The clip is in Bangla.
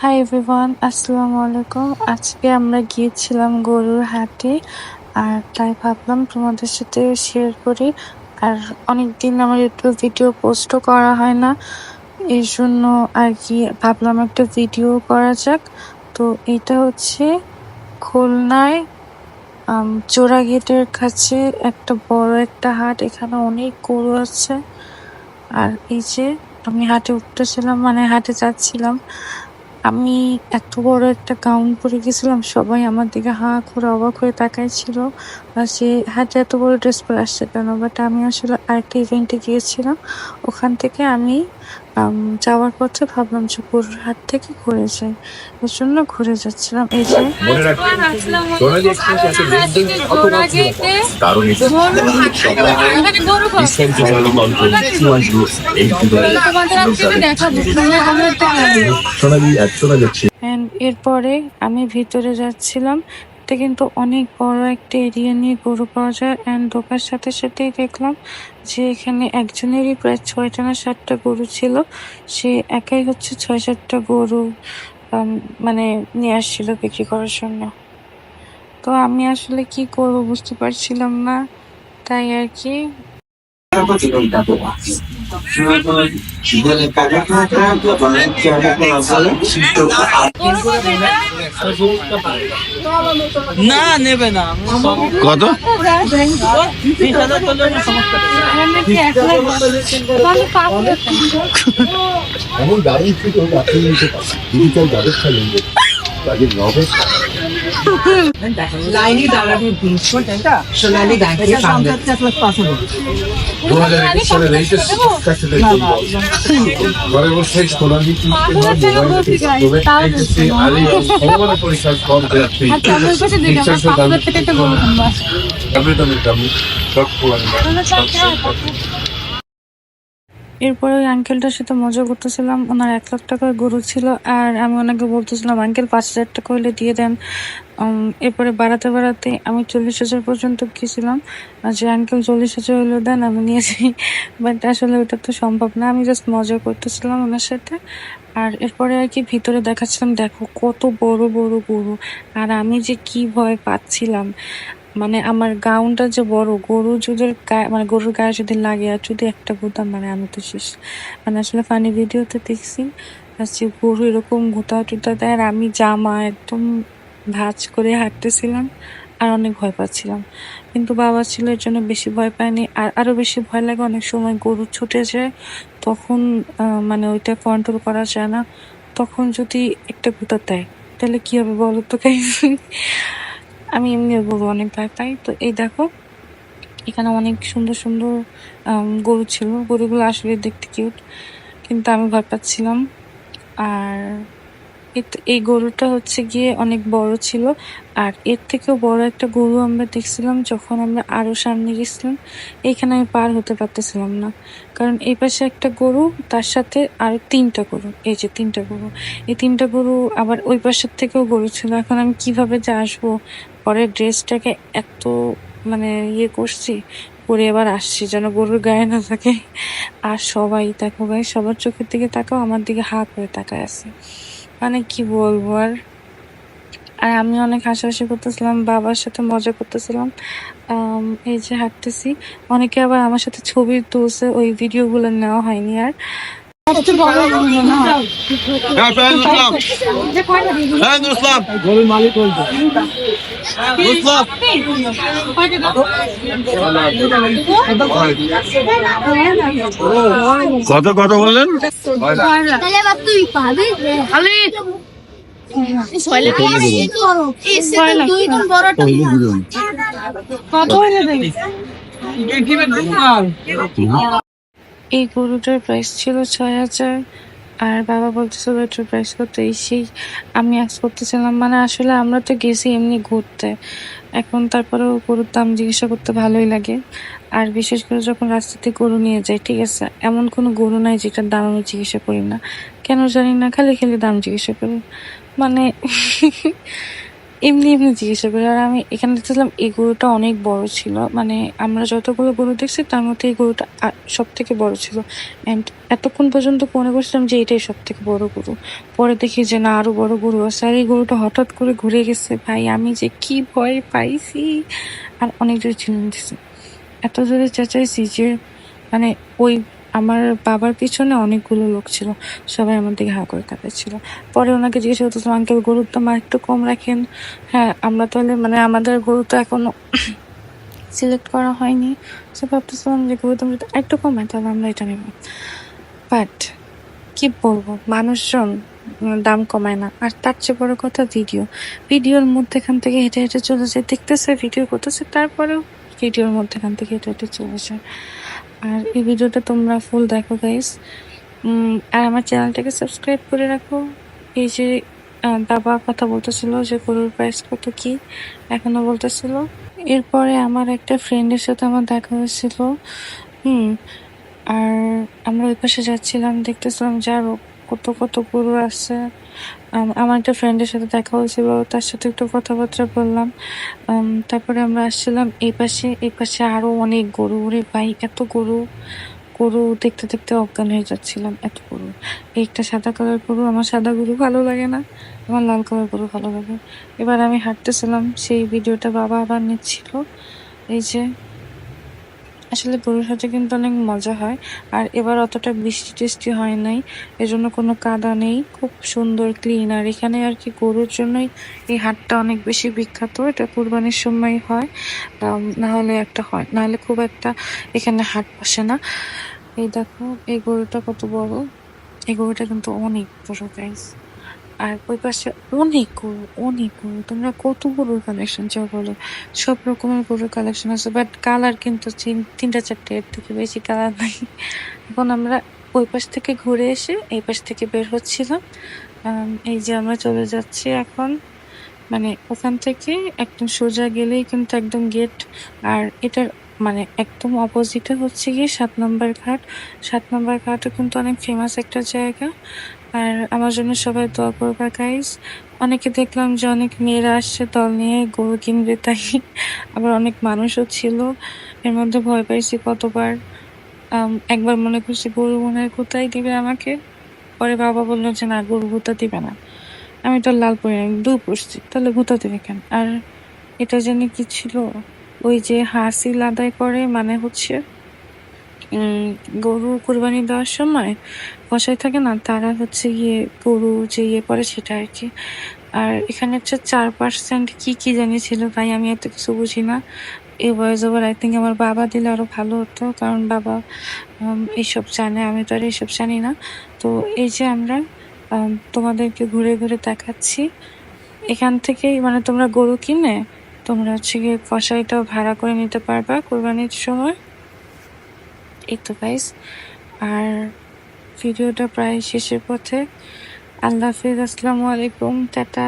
হাই এভরিওয়ান আসসালামু আলাইকুম। আজকে আমরা গিয়েছিলাম গরুর হাটে, আর তাই ভাবলাম তোমাদের সাথে শেয়ার করি। আর অনেকদিন আমার একটু ভিডিও পোস্টও করা হয় না, এই জন্য আর কি ভাবলাম একটা ভিডিও করা যাক। তো এটা হচ্ছে খুলনায় চোরা গেটের কাছে একটা বড় একটা হাট, এখানে অনেক গরু আছে। আর এই যে আমি হাটে উঠতেছিলাম মানে হাটে যাচ্ছিলাম আমি এত বড় একটা গাউন পরে গেছিলাম, সবাই আমার দিকে হা করে অবাক হয়ে তাকাইছিল আর সে হাতে এত বড় ড্রেস পরে আসছে কেন? বাট আমি আসলে আরেকটা ইভেন্টে গিয়েছিলাম। ওখান থেকে আমি যাওয়ার পথে ভাবলাম যে গরুর হাট থেকে ঘুরে যাই। এর জন্য ঘুরে যাচ্ছিলাম। এই যে এরপরে আমি ভিতরে যাচ্ছিলাম। এটা কিন্তু অনেক বড় একটা এরিয়া নিয়ে গরু পাওয়া যায়। অ্যান্ড ঢোকার সাথে সাথেই দেখলাম যে এখানে একজনেরই প্রায় ছয়টা না সাতটা গরু ছিল। সে একাই হচ্ছে ছয় সাতটা গরু মানে নিয়ে আসছিল বিক্রি করার জন্য। তো আমি আসলে কি করব বুঝতে পারছিলাম না, তাই আর কি। না নেবে না। কত? এমন গাড়ি থেকে আপনি নিতে পারেন ডিজিটাল ব্যবস্থা নেই। কাজে নবে লাইনে দাঁড়ানো সোনালি দাঁড়িয়ে দু হাজার একুশ সালে ঘরে বসে সোনালি পরীক্ষার ফর্ম সব এরপরে ওই আঙ্কেলটার সাথে মজা করতেছিলাম। ওনার এক লাখ টাকার গরু ছিল আর আমি ওনাকে বলতেছিলাম আঙ্কেল পাঁচ হাজার টাকা হলে দিয়ে দেন। এরপরে বাড়াতে বাড়াতে আমি চল্লিশ হাজার পর্যন্ত গেছিলাম আর যে আঙ্কেল চল্লিশ হাজার হলে দেন, আমি নিয়েছি। বাট আসলে ওটা তো সম্ভব না। আমি জাস্ট মজা করতেছিলাম ওনার সাথে। আর এরপরে আর কি ভিতরে দেখাচ্ছিলাম, দেখো কত বড় বড় গরু। আর আমি যে কি ভয় পাচ্ছিলাম। মানে আমার গাউনটা যে বড়, গরু যদি গায়ে মানে গরুর গায়ে যদি লাগে আর যদি একটা গুতাম মানে আমি তো শেষ। মানে আসলে ফানি ভিডিওতে দেখছি গরু এরকম গুতা টুতা দেয়, আর আমি জামা একদম ভাজ করে হাঁটতেছিলাম, আর অনেক ভয় পাচ্ছিলাম। কিন্তু বাবা ছিল, এর জন্য বেশি ভয় পায়নি। আর আরও বেশি ভয় লাগে অনেক সময় গরু ছুটে যায়, তখন মানে ওইটা কন্ট্রোল করা যায় না। তখন যদি একটা গুতা দেয়, তাহলে কী হবে বলো তো guys? আমি এমনি গরু অনেক ভয় পাই। তো এই দেখো, এখানে অনেক সুন্দর সুন্দর গরু ছিল। গরুগুলো আসলে দেখতে কিউট কিন্তু আমি ভয় পাচ্ছিলাম। আর এই গরুটা হচ্ছে গিয়ে অনেক বড় ছিল। আর এর থেকেও বড় একটা গরু আমরা দেখছিলাম যখন আমরা আরও সামনে গেছিলাম। এইখানে আমি পার হতে পারতেছিলাম না। কারণ এই পাশে একটা গরু, তার সাথে আরও তিনটা গরু, এই যে তিনটা গরু। এই তিনটা গরু আবার ওই পাশের থেকেও গরু ছিল। এখন আমি কীভাবে যে আসব? পরে ড্রেসটাকে এত মানে ইয়ে করছি, পরে এবার আসছি যেন গরুর গায়ে না থাকে আর সবাই দেখো ভাই, সবার চোখের দিকে তাকাও, আমার দিকে হা করে তাকায় আছে। মানে কি বলব আর? আর আমি অনেক হাসাহাসি করতেছিলাম, বাবার সাথে মজা করতেছিলাম এই যে হাঁটতেছি। অনেকে আবার আমার সাথে ছবি তুলছে, ওই ভিডিওগুলো নেওয়া হয়নি আর। কত কত বললেন? তুই পাবি খালি দুই গুণ বড়টা কত এই গরুটার প্রাইস ছিল ছয় হাজার, আর বাবা বলতেছিল এটার প্রাইস কত এই সেই আমি আজ করতেছিলাম মানে আসলে আমরা তো গেছি এমনি ঘুরতে। এখন তারপরেও গরুর দাম জিজ্ঞাসা করতে ভালোই লাগে। আর বিশেষ করে যখন রাস্তাতে গরু নিয়ে যাই ঠিক আছে? এমন কোনো গরু নাই যেটার দাম আমি জিজ্ঞাসা করি না। কেন জানি না, খালি খালি দাম জিজ্ঞাসা করি। মানে এমনি এমনি জিজ্ঞাসা করি, আর আমি এখানে দেখছিলাম এই গরুটা অনেক বড় ছিল। মানে আমরা যতগুলো গরু দেখছি, তার মধ্যে এই গরুটা সব থেকে বড় ছিল। অ্যান্ড এতক্ষণ পর্যন্ত মনে করছিলাম যে এটাই সব থেকে বড় গরু। পরে দেখি যে না, আরও বড় গরু আছে। আর এই গরুটা হঠাৎ করে ঘুরে গেছে। ভাই, আমি যে কি ভয় পাইছি। আর অনেক জোরে দিছে এত জোরে চেঁচাইছি যে মানে ওই আমার বাবার পিছনে অনেকগুলো লোক ছিল। সবাই আমার দিকে হা করে তাকাচ্ছিল। পরে ওনাকে জিজ্ঞেস করতেছিলাম আঙ্কেল, গরুর দাম আর একটু কম রাখেন। হ্যাঁ আমরা তাহলে মানে আমাদের গরু তো এখনও সিলেক্ট করা হয়নি। সে ভাবতেছিলাম যে গরুর দাম যদি একটু কমে তাহলে আমরা এটা নেব। বাট কি বলব, মানুষজন দাম কমায় না। আর তার চেয়ে বড় কথা ভিডিও ভিডিওর মধ্যেখান থেকে হেঁটে হেঁটে চলে যায়, দেখতেছে ভিডিও করতেছে, তারপরেও ভিডিওর মধ্যেখান থেকে হেঁটে হেঁটে চলে যায়। আর এই ভিডিওটা তোমরা ফুল দেখো গাইস আর আমার চ্যানেলটাকে সাবস্ক্রাইব করে রাখো। এই যে বাবা কথা বলতেছিল যে গরুর প্রাইস কত কি, এখনও বলতেছিল। এরপরে আমার একটা ফ্রেন্ডের সাথে আমার দেখা হয়েছিল। হুম, আর আমরা ওই পাশে যাচ্ছিলাম, দেখতেছিলাম যার কত কত গরু আছে। আমার একটা ফ্রেন্ডের সাথে দেখা হয়েছিল, তার সাথে একটু কথাবার্তা বললাম। তারপরে আমরা আসছিলাম এই পাশে এই পাশে আরও অনেক গরু। ওরে ভাই, এত গরু। গরু দেখতে দেখতে অজ্ঞান হয়ে যাচ্ছিলাম, এত গরু। একটা সাদা কালার গরু, আমার সাদা গরু ভালো লাগে না, আমার লাল কালার গরু ভালো লাগে। এবার আমি হাঁটতেছিলাম, সেই ভিডিওটা বাবা আবার নিচ্ছিল। এই যে আসলে সাথে কিন্তু অনেক মজা হয়। আর এবার অতটা বৃষ্টি টিষ্টি হয় নাই, এজন্য কোনো কাদা নেই, খুব সুন্দর ক্লিন আর এখানে আর কি গরুর জন্যই এই হাটটা অনেক বেশি বিখ্যাত, এটা কুরবানির সময় হয় না হলে একটা হয়, না হলে খুব একটা এখানে হাট বসে না। এই দেখো, এই গরুটা কত বড়, এই গরুটা কিন্তু অনেক বড় গাইস আর ওই পাশে অনেক গরু অনেক গরু। তোমরা কত গরুর কালেকশন চাও বলো? সব রকমের গরুর কালেকশন আছে বাট কালার কিন্তু তিন- তিনটা চারটে, এর থেকে বেশি কালার নাই। এখন আমরা ওই পাশ থেকে ঘুরে এসে এই পাশ থেকে বের হচ্ছিলাম। এই যে আমরা চলে যাচ্ছি এখন। মানে ওখান থেকে একদম সোজা গেলেই কিন্তু একদম গেট আর এটার মানে একদম অপোজিটে হচ্ছে গিয়ে সাত নম্বর ঘাট। সাত নম্বর ঘাটও কিন্তু অনেক ফেমাস একটা জায়গা। আর আমার জন্য সবাই দোয়া করবা গাইস অনেকে দেখলাম যে অনেক মেয়েরা আসছে দল নিয়ে, গরু কিনবে, তাই আবার অনেক মানুষও ছিল। এর মধ্যে ভয় পাইছি কতবার। একবার মনে করছি গরু মনে হয় কোথায় দিবে আমাকে। পরে বাবা বলল যে, না, গরু গুতা দিবে না। আমি তো লাল পরে দু পড়ছি তাহলে গুতা দিবে কেন? আর এটা জানি কি ছিল? ওই যে হাসিল আদায় করে মানে হচ্ছে গরু কুরবানি দেওয়ার সময় কষাই থাকে না, তারা হচ্ছে গিয়ে গরু যে ইয়ে করে সেটা আর কি। আর এখানে হচ্ছে চার পার্সেন্ট কি কি জানি ছিল ভাই, আমি এত কিছু বুঝি না। এই ভয়েস ওভার আই থিঙ্ক আমার বাবা দিলে আরও ভালো হতো, কারণ বাবা এইসব জানে, আমি তো আর এইসব জানি না। তো এই যে আমরা তোমাদেরকে ঘুরে ঘুরে দেখাচ্ছি, এখান থেকেই মানে তোমরা গরু কিনে তোমরা হচ্ছে গিয়ে কষাইটাও ভাড়া করে নিতে পারবা কোরবানির সময়। গাইস আর ভিডিওটা প্রায় শেষের পথে। আল্লাহ হাফিজ আসসালামু আলাইকুম টাটা।